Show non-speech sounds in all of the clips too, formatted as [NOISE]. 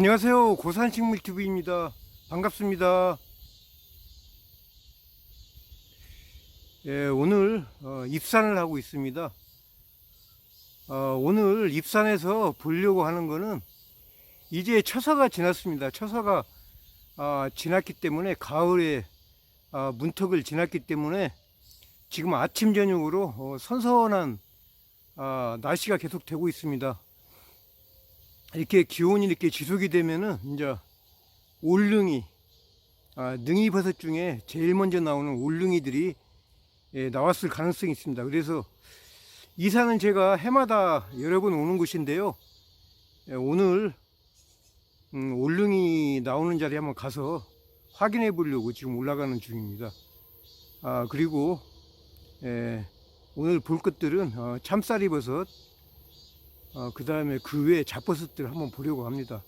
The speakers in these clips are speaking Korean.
안녕하세요. 고산식물TV입니다. 반갑습니다. 예, 오늘 어, 입산을 하고 있습니다. 어, 오늘 입산해서 보려고 하는 거는 이제 처서가 지났습니다. 처서가 아, 지났기 때문에 가을에 아, 문턱을 지났기 때문에 지금 아침 저녁으로 어, 선선한 아, 날씨가 계속 되고 있습니다. 이렇게 기온이 이렇게 지속이 되면은 이제 올릉이 아, 능이버섯 중에 제일 먼저 나오는 올릉이들이 예, 나왔을 가능성이 있습니다. 그래서 이 산은 제가 해마다 여러 번 오는 곳인데요. 예, 오늘 음, 올릉이 나오는 자리에 한번 가서 확인해 보려고 지금 올라가는 중입니다. 아 그리고 예, 오늘 볼 것들은 어, 참쌀이 버섯 어, 그 다음에 그 외에 잡버섯들 한번 보려고 합니다.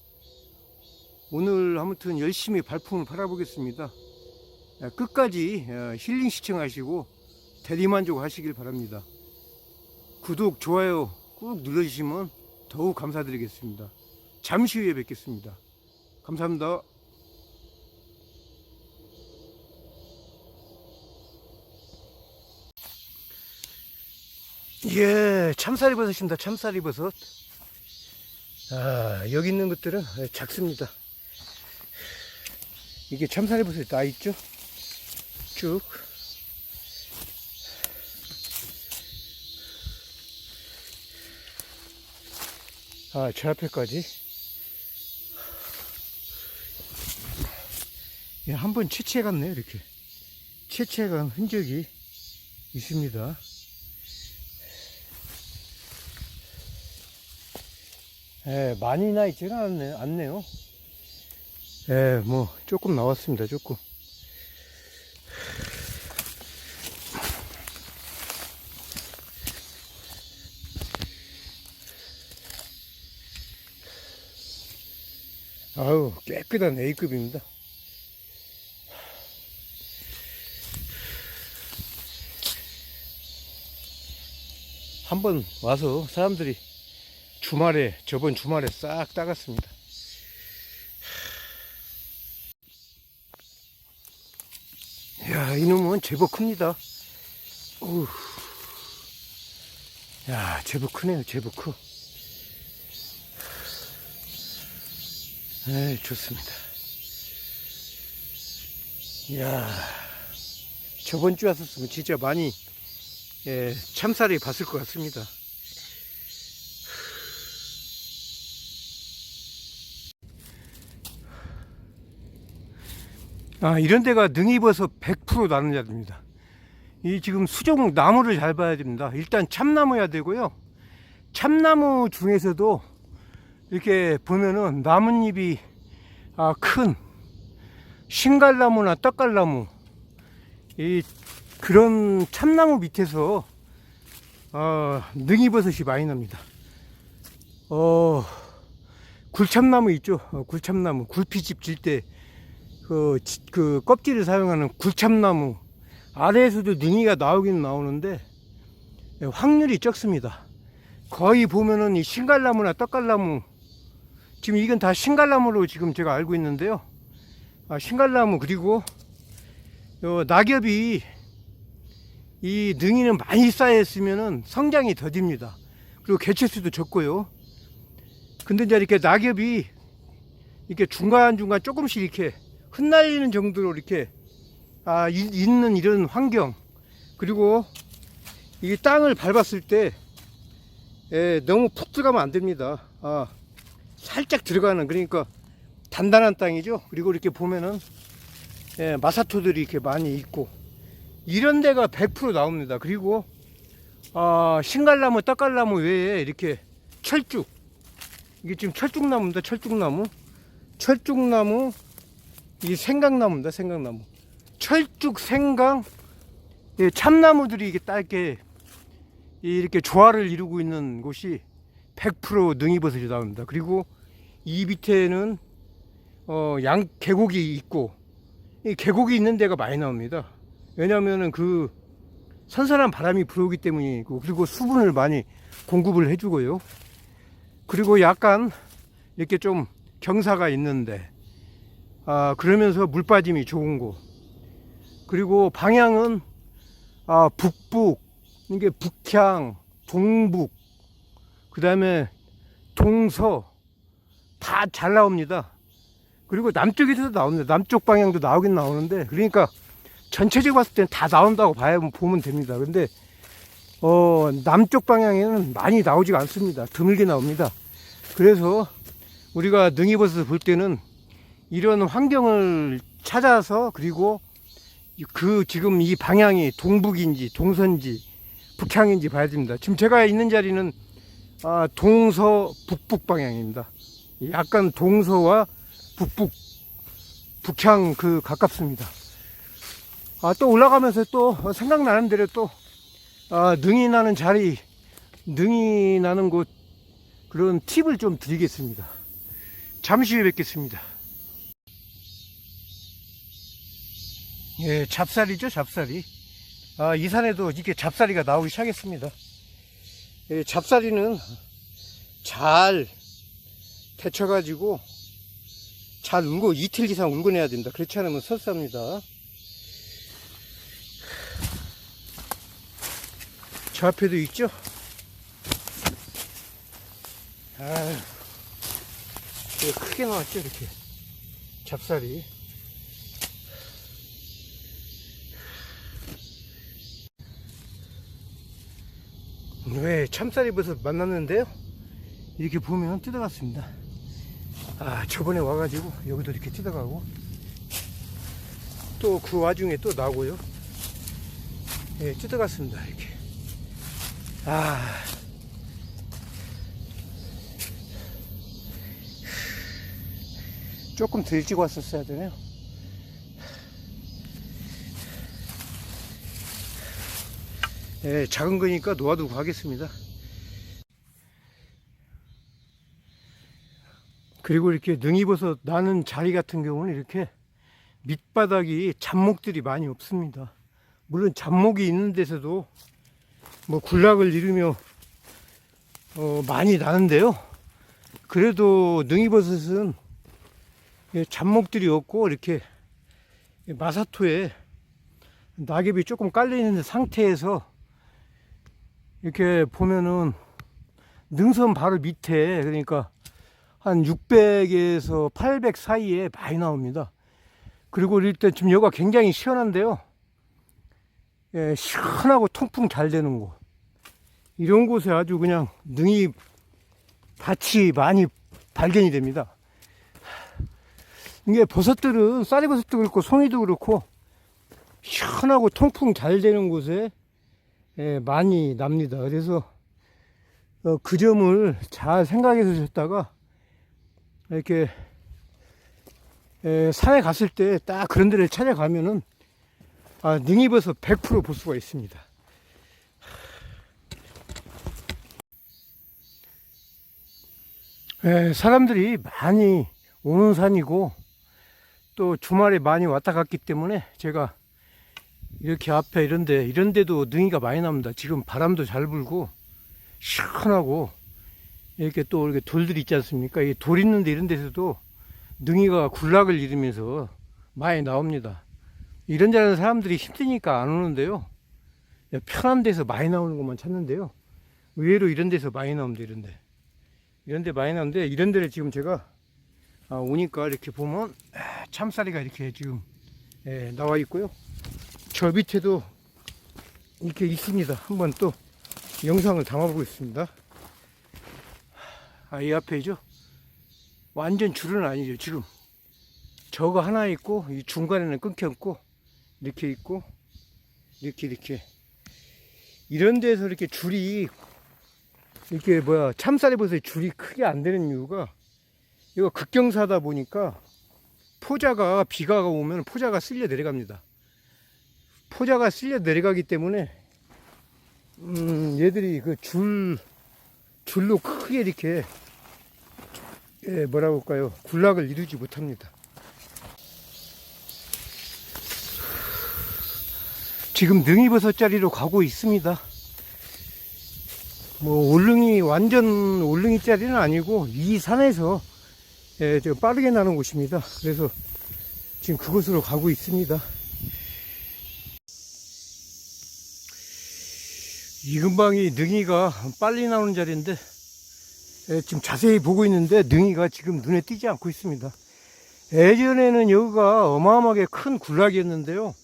오늘 아무튼 열심히 발품을 팔아보겠습니다. 예, 끝까지 어, 힐링 시청하시고 대리만족 하시길 바랍니다. 구독, 좋아요 꾹 눌러주시면 더욱 감사드리겠습니다. 잠시 후에 뵙겠습니다. 감사합니다. 예, 참쌀이버섯입니다. 참쌀이버섯. 아, 여기 있는 것들은 작습니다. 이게 참쌀이버섯이 다 있죠? 쭉. 아, 저 앞에까지. 예, 한번 채취해 갔네요, 이렇게. 채취해 간 흔적이 있습니다. 예, 많이 나 있지는 않네, 않네요. 예, 뭐, 조금 나왔습니다, 조금. 아우, 깨끗한 A급입니다. 한번 와서 사람들이 주말에 저번 주말에 싹 따갔습니다. 야 이놈은 제법 큽니다. 어우. 야 제법 크네요 제법 커. 에 좋습니다. 야 저번 주 왔었으면 진짜 많이 예, 참살이 봤을 것 같습니다. 아, 이런 데가 능이버섯 100% 나는 자리입니다. 이 지금 수종 나무를 잘 봐야 됩니다. 일단 참나무야 되고요. 참나무 중에서도 이렇게 보면은 나뭇잎이 아, 큰 신갈나무나 떡갈나무 이 그런 참나무 밑에서 어, 능이버섯이 많이 납니다. 어, 굴참나무 있죠? 어, 굴참나무 굴피집 질 때 그, 지- 그 껍질을 사용하는 굴참나무 아래에서도 능이가 나오긴 나오는데 예, 확률이 적습니다. 거의 보면은 이 신갈나무나 떡갈나무 지금 이건 다 신갈나무로 지금 제가 알고 있는데요. 아, 신갈나무 그리고 요 낙엽이 이 능이는 많이 쌓여있으면은 성장이 더딥니다. 그리고 개체수도 적고요. 근데 이제 이렇게 낙엽이 이렇게 중간중간 조금씩 이렇게 흩날리는 정도로 이렇게 아, 이- 있는 이런 환경 그리고 이 땅을 밟았을 때 예, 너무 푹 들어가면 안 됩니다. 아, 살짝 들어가는 그러니까 단단한 땅이죠. 그리고 이렇게 보면은 예, 마사토들이 이렇게 많이 있고 이런 데가 100% 나옵니다. 그리고 아, 신갈나무, 떡갈나무 외에 이렇게 철쭉 이게 지금 철쭉나무입니다. 철쭉나무 철쭉나무 이 생강나무입니다. 생강나무. 철쭉, 생강, 예, 참나무들이 이게 짧게 이렇게 조화를 이루고 있는 곳이 100% 능이버섯이 나옵니다. 그리고 이 밑에는 어, 양 계곡이 있고 이 계곡이 있는 데가 많이 나옵니다. 왜냐하면은 그 선선한 바람이 불어오기 때문이고 그리고 수분을 많이 공급을 해주고요. 그리고 약간 이렇게 좀 경사가 있는데 아 그러면서 물 빠짐이 좋은 곳. 그리고 방향은 아 북북 이게 북향 동북 그 다음에 동서 다 잘 나옵니다. 그리고 남쪽에서도 나옵니다. 남쪽 방향도 나오긴 나오는데 그러니까 전체적으로 봤을 때는 다 나온다고 봐야 보면 됩니다. 근데 어 남쪽 방향에는 많이 나오지가 않습니다. 드물게 나옵니다. 그래서 우리가 능이버섯을 볼 때는 이런 환경을 찾아서 그리고 그 지금 이 방향이 동북인지 동서인지 북향인지 봐야 됩니다. 지금 제가 있는 자리는 아, 동서 북북 방향입니다. 약간 동서와 북북 북향 그 가깝습니다. 아, 또 올라가면서 또 생각나는 대로 또 아, 능이 나는 자리, 능이 나는 곳 그런 팁을 좀 드리겠습니다. 잠시 후에 뵙겠습니다. 예, 잡살이죠, 잡살이. 아, 이 산에도 이렇게 잡살이가 나오기 시작했습니다. 예, 잡살이는 잘 데쳐가지고 잘 울고 이틀 이상 울고 내야 된다. 그렇지 않으면 설사입니다. 저 앞에도 있죠? 이거 크게 나왔죠, 이렇게. 잡살이. 왜 참쌀이 버섯 만났는데요? 이렇게 보면 뜯어갔습니다. 아, 저번에 와가지고 여기도 이렇게 뜯어가고 또 그 와중에 또 나고요. 예, 뜯어갔습니다. 이렇게. 아. 조금 더 일찍 왔었어야 되네요. 예, 작은 거니까 놓아두고 하겠습니다. 그리고 이렇게 능이버섯 나는 자리 같은 경우는 이렇게 밑바닥이 잡목들이 많이 없습니다. 물론 잡목이 있는 데서도 뭐 군락을 이루며 어, 많이 나는데요. 그래도 능이버섯은 예, 잡목들이 없고 이렇게 마사토에 낙엽이 조금 깔려 있는 상태에서 이렇게 보면은 능선 바로 밑에 그러니까 한 600에서 800 사이에 많이 나옵니다. 그리고 일단 지금 여기가 굉장히 시원한데요. 예, 시원하고 통풍 잘 되는 곳. 이런 곳에 아주 그냥 능이 밭이 많이 발견이 됩니다. 이게 버섯들은 쌀이 버섯도 그렇고 송이도 그렇고 시원하고 통풍 잘 되는 곳에 예, 많이 납니다. 그래서 어, 그 점을 잘 생각해 두셨다가 이렇게 예, 산에 갔을 때 딱 그런 데를 찾아가면은 아, 능이버섯 100%볼 수가 있습니다. 예, 사람들이 많이 오는 산이고 또 주말에 많이 왔다 갔기 때문에 제가 이렇게 앞에 이런데 이런데도 능이가 많이 납니다. 지금 바람도 잘 불고 시원하고 이렇게 또 이렇게 돌들이 있지 않습니까? 이 돌 있는데 이런 데서도 능이가 군락을 이루면서 많이 나옵니다. 이런 데는 사람들이 힘드니까 안 오는데요. 편한 데서 많이 나오는 것만 찾는데요. 의외로 이런 데서 많이 나옵니다. 이런 데 이런 데 많이 나오는데 이런 데를 지금 제가 아, 오니까 이렇게 보면 아, 참쌀이가 이렇게 지금 예, 나와 있고요. 저 밑에도 이렇게 있습니다. 한번 또 영상을 담아보겠습니다. 아, 이 앞에죠. 완전 줄은 아니죠. 지금 저거 하나 있고 이 중간에는 끊겼고 이렇게 있고 이렇게 이렇게 이런 데서 이렇게 줄이 이렇게 뭐야 참쌀이 버섯에 줄이 크게 안 되는 이유가 이거 극경사다 보니까 포자가 비가 오면 포자가 쓸려 내려갑니다. 포자가 쓸려 내려가기 때문에 음, 얘들이 그 줄 줄로 크게 이렇게 예, 뭐라고 할까요? 군락을 이루지 못합니다. 지금 능이버섯 자리로 가고 있습니다. 뭐 올릉이 완전 올릉이 자리는 아니고 이 산에서 예, 좀 빠르게 나는 곳입니다. 그래서 지금 그곳으로 가고 있습니다. 이 근방이 능이가 빨리 나오는 자리인데 예, 지금 자세히 보고 있는데 능이가 지금 눈에 띄지 않고 있습니다. 예전에는 여기가 어마어마하게 큰 군락이었는데요.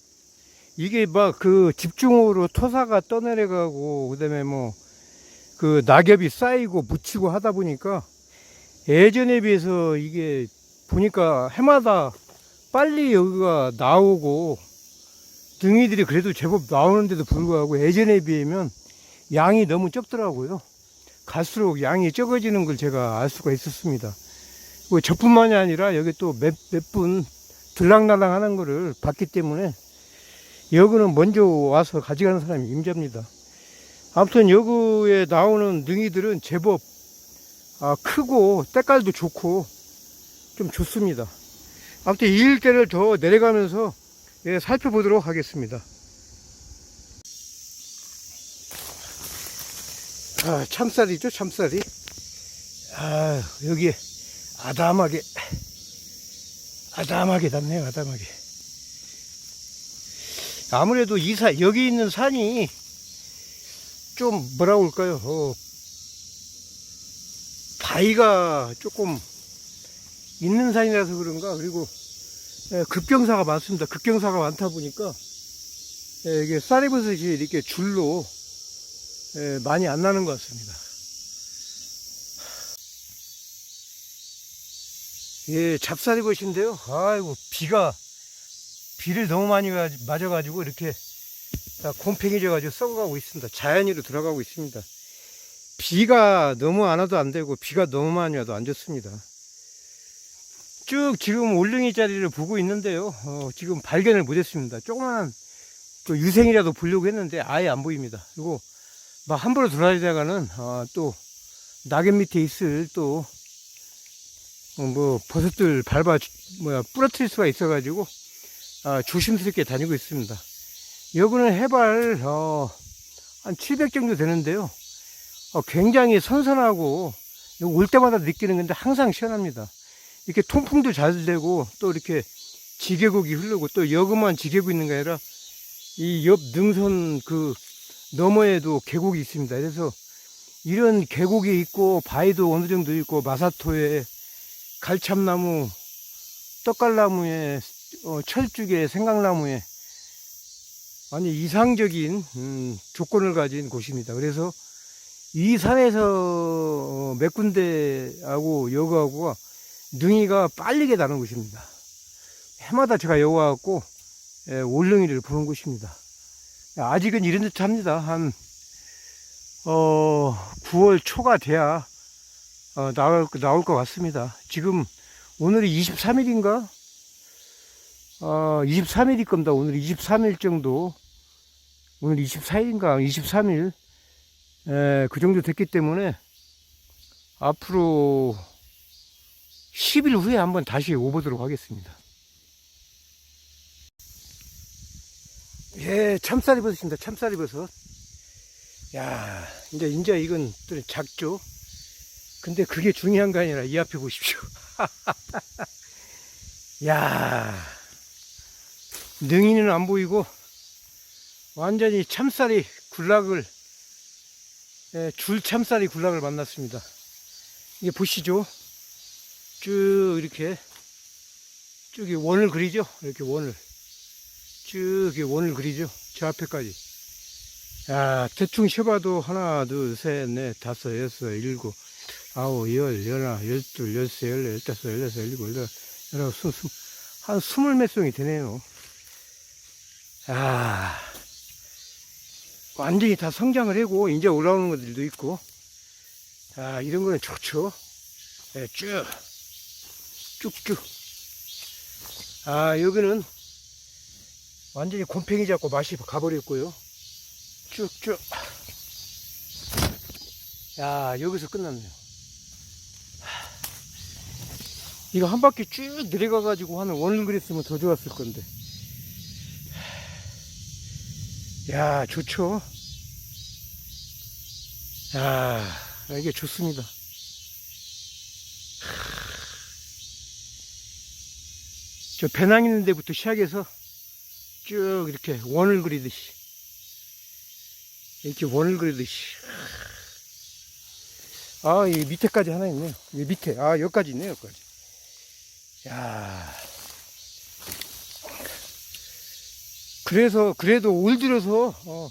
이게 막 그 집중호우로 토사가 떠내려가고 그다음에 뭐 그 낙엽이 쌓이고 묻히고 하다 보니까 예전에 비해서 이게 보니까 해마다 빨리 여기가 나오고 등이들이 그래도 제법 나오는데도 불구하고 예전에 비하면 양이 너무 적더라고요. 갈수록 양이 적어지는 걸 제가 알 수가 있었습니다. 뭐 저뿐만이 아니라 여기 또 몇 몇분 들락날락 하는 거를 봤기 때문에 여기는 먼저 와서 가져가는 사람이 임자입니다. 아무튼 여기에 나오는 능이들은 제법 아, 크고 때깔도 좋고 좀 좋습니다. 아무튼 이 일대를 더 내려가면서 예, 살펴보도록 하겠습니다. 아, 참쌀이죠, 참쌀이. 아, 여기에 아담하게, 아담하게 났네요, 아담하게. 아무래도 이 산, 여기 있는 산이 좀 뭐라고 할까요? 어, 바위가 조금 있는 산이라서 그런가 그리고 예, 급경사가 많습니다. 급경사가 많다 보니까 예, 이게 쌀이버섯이 이렇게 줄로 예, 많이 안 나는 것 같습니다. 예, 잡쌀이버섯인데요. 아이고 비가 비를 너무 많이 가- 맞아가지고 이렇게 다 곰팡이져가지고 썩어가고 있습니다. 자연으로 들어가고 있습니다. 비가 너무 안 와도 안 되고 비가 너무 많이 와도 안 좋습니다. 쭉 지금 올릉이 자리를 보고 있는데요. 어, 지금 발견을 못했습니다. 조그만한 그 유생이라도 보려고 했는데 아예 안 보입니다. 그리고 막 함부로 돌아다니다가는 어, 또 낙엽 밑에 있을 또 어, 뭐 버섯들 밟아 주- 뭐야 부러뜨릴 수가 있어가지고 아, 조심스럽게 다니고 있습니다. 여기는 해발 어, 한 700 정도 되는데요. 어, 굉장히 선선하고 올 때마다 느끼는 건데 항상 시원합니다. 이렇게 통풍도 잘 되고 또 이렇게 지계곡이 흐르고 또 여기만 지계곡 있는 게 아니라 이 옆 능선 그 너머에도 계곡이 있습니다. 그래서 이런 계곡이 있고 바위도 어느 정도 있고 마사토에 갈참나무, 떡갈나무에 어, 철쭉에 생강나무에 아니 이상적인 음, 조건을 가진 곳입니다. 그래서 이 산에서 어, 몇 군데하고 여거하고가 능이가 빨리게 나는 곳입니다. 해마다 제가 와갖고 예, 올릉이를 보는 곳입니다. 아직은 이런 듯 합니다. 한 어, 9월 초가 돼야 어, 나올, 나올 것 같습니다. 지금 오늘이 23일인가? 어, 23일일 겁니다. 오늘 23일 정도. 오늘 24일인가? 23일. 에, 그 정도 됐기 때문에 앞으로 10일 후에 한번 다시 오보도록 하겠습니다. 예, 참쌀이 버섯입니다. 참쌀이 버섯. 야, 이제, 이제 이건 또 작죠? 근데 그게 중요한 거 아니라 이 앞에 보십시오. [LAUGHS] 야, 능이는 안 보이고 완전히 참쌀이 군락을 예, 줄 참쌀이 군락을 만났습니다. 이게 보시죠. 쭉 이렇게 쭉이 원을 그리죠. 이렇게 원을 쭉이 원을 그리죠. 저 앞에까지. 야, 대충 쉬어봐도 하나, 둘, 셋, 넷, 다섯, 여섯, 일곱, 아홉, 열, 열하나, 열둘, 열세, 열네, 열다섯, 열여섯, 열일곱, 열여덟, 열아홉, 스물, 스물, 한 스물 몇 송이 되네요. 아, 완전히 다 성장을 하고, 이제 올라오는 것들도 있고, 아, 이런 거는 좋죠. 예, 쭉, 쭉쭉. 아, 여기는 완전히 곰팡이 잡고 맛이 가버렸고요. 쭉쭉. 야, 여기서 끝났네요. 하, 이거 한 바퀴 쭉 내려가가지고 하는 원을 그렸으면 더 좋았을 건데. 야, 좋죠? 야, 이게 좋습니다. 저 배낭 있는 데부터 시작해서 쭉 이렇게 원을 그리듯이 이렇게 원을 그리듯이 아, 이 밑에까지 하나 있네요. 이 밑에. 아, 여기까지 있네요, 여기까지. 야 그래서, 그래도 올 들어서, 어,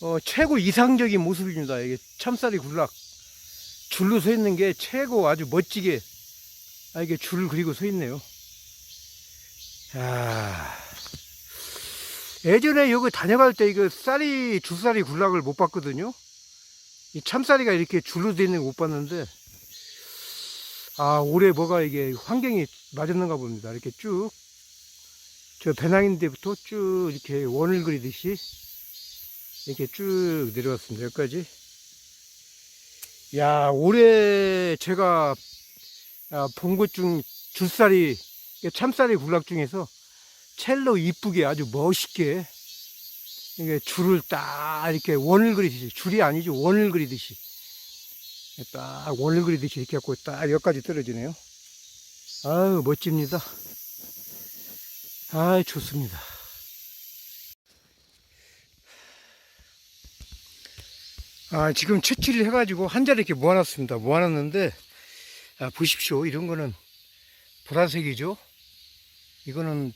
어, 최고 이상적인 모습입니다. 이게 참쌀이 굴락. 줄로 서 있는 게 최고 아주 멋지게, 아, 이게 줄을 그리고 서 있네요. 야 예전에 여기 다녀갈 때 이거 쌀이, 주쌀이 굴락을 못 봤거든요. 이 참쌀이가 이렇게 줄로 돼 있는 거 못 봤는데, 아, 올해 뭐가 이게 환경이 맞았는가 봅니다. 이렇게 쭉, 저 배낭인데부터 쭉 이렇게 원을 그리듯이 이렇게 쭉 내려왔습니다. 여기까지. 야, 올해 제가 아, 본것 중 줄살이, 참쌀이 굴락 중에서 첼로 이쁘게 아주 멋있게 이게 줄을 딱 이렇게 원을 그리듯이 줄이 아니죠 원을 그리듯이 딱 원을 그리듯이 이렇게 갖고 딱 여기까지 떨어지네요. 아유 멋집니다. 아 좋습니다. 아 지금 채취를 해가지고 한 자리 이렇게 모아놨습니다. 모아놨는데 아, 보십시오. 이런 거는 보라색이죠? 이거는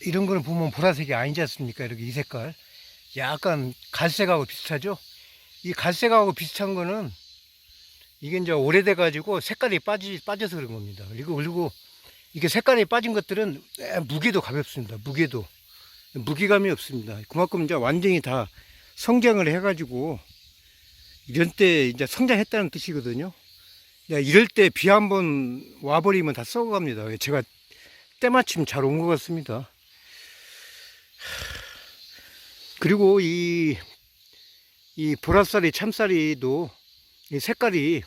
이런 거는 보면 보라색이 아니지 않습니까? 이렇게 이 색깔. 약간 갈색하고 비슷하죠? 이 갈색하고 비슷한 거는 이게 이제 오래돼 가지고 색깔이 빠지, 빠져서 그런 겁니다. 그리고, 그리고 이게 색깔이 빠진 것들은 무게도 가볍습니다. 무게도. 무게감이 없습니다. 그만큼 이제 완전히 다 성장을 해가지고 이런 때 이제 성장했다는 뜻이거든요. 야, 이럴 때 비 한번 와버리면 다 썩어갑니다. 제가 때마침 잘 온 것 같습니다. 그리고 이, 이 보라쌀이 참쌀이도 이 색깔이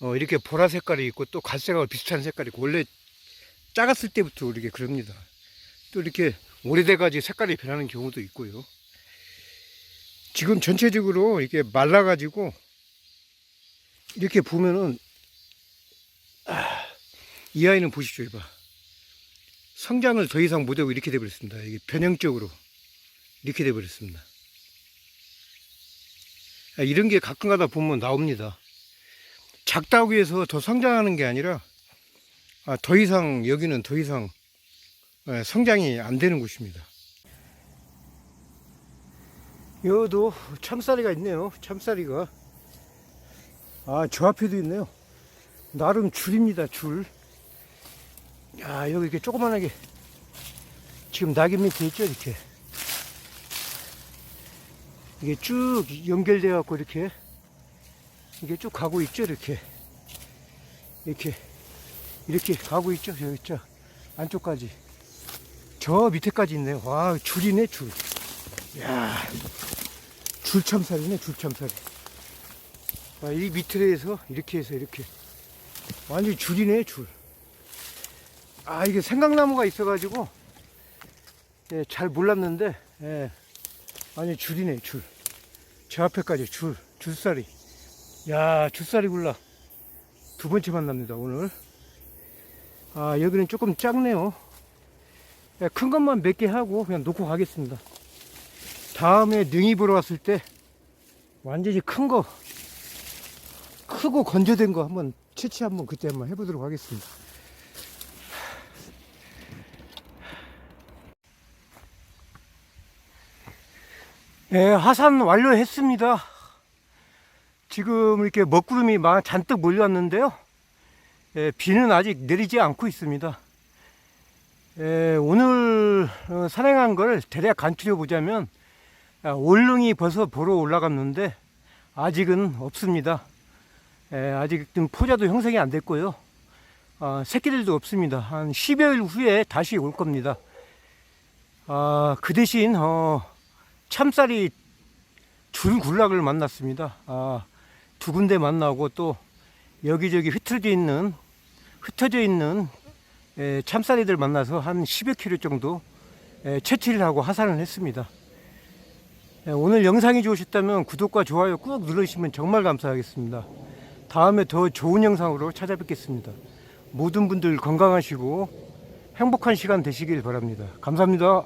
어, 이렇게 보라 색깔이 있고 또 갈색하고 비슷한 색깔이 있고 원래 작았을 때부터 이렇게 그럽니다. 또 이렇게 오래돼가지고 색깔이 변하는 경우도 있고요. 지금 전체적으로 이렇게 말라가지고 이렇게 보면은 아, 이 아이는 보십시오, 이봐. 성장을 더 이상 못하고 이렇게 돼버렸습니다. 이게 변형적으로 이렇게 돼버렸습니다. 아, 이런 게 가끔 가다 보면 나옵니다. 작다고 해서 더 성장하는 게 아니라 아, 더 이상 여기는 더 이상 예, 성장이 안 되는 곳입니다. 여기도 참쌀이가 있네요. 참쌀이가 아 저 앞에도 있네요. 나름 줄입니다. 줄. 야, 여기 이렇게 조그만하게 지금 낙엽 밑에 있죠, 이렇게. 이게 쭉 연결돼 갖고 이렇게 이게 쭉 가고 있죠, 이렇게. 이렇게 이렇게 가고 있죠, 여기 있죠. 안쪽까지. 저 밑에까지 있네요. 와, 줄이네, 줄. 야, 줄참살이네, 줄참살이. 아, 이 해서 이렇게 해서 이렇게. 완전히 줄이네, 줄. 아 이게 생강나무가 있어가지고 예, 잘 몰랐는데 예, 아니 줄이네 줄저 앞에까지 줄 줄살이. 야 줄살이 굴라. 두 번째 만납니다 오늘. 아 여기는 조금 작네요. 예, 큰 것만 몇 개 하고 그냥 놓고 가겠습니다. 다음에 능이 보러 왔을 때 완전히 큰 거 크고 건조된 거 한번 채취 한번 그때 한번 해보도록 하겠습니다 예, 하산 완료했습니다. 지금 이렇게 먹구름이 막 잔뜩 몰려왔는데요. 예, 비는 아직 내리지 않고 있습니다. 예, 오늘 어, 산행한 걸 대략 간추려 보자면 아, 올릉이 벌써 보러 올라갔는데 아직은 없습니다. 예, 아직은 포자도 형성이 안 됐고요. 아, 새끼들도 없습니다. 한 10여일 후에 다시 올 겁니다. 아, 그 대신 어, 참쌀이 줄굴락을 만났습니다. 아, 두 군데 만나고 또 여기저기 흩어져 있는 흩어져 있는 에, 참쌀이들 만나서 한 10여 킬로 정도 에, 채취를 하고 하산을 했습니다. 에, 오늘 영상이 좋으셨다면 구독과 좋아요 꾹 눌러주시면 정말 감사하겠습니다. 다음에 더 좋은 영상으로 찾아뵙겠습니다. 모든 분들 건강하시고 행복한 시간 되시길 바랍니다. 감사합니다.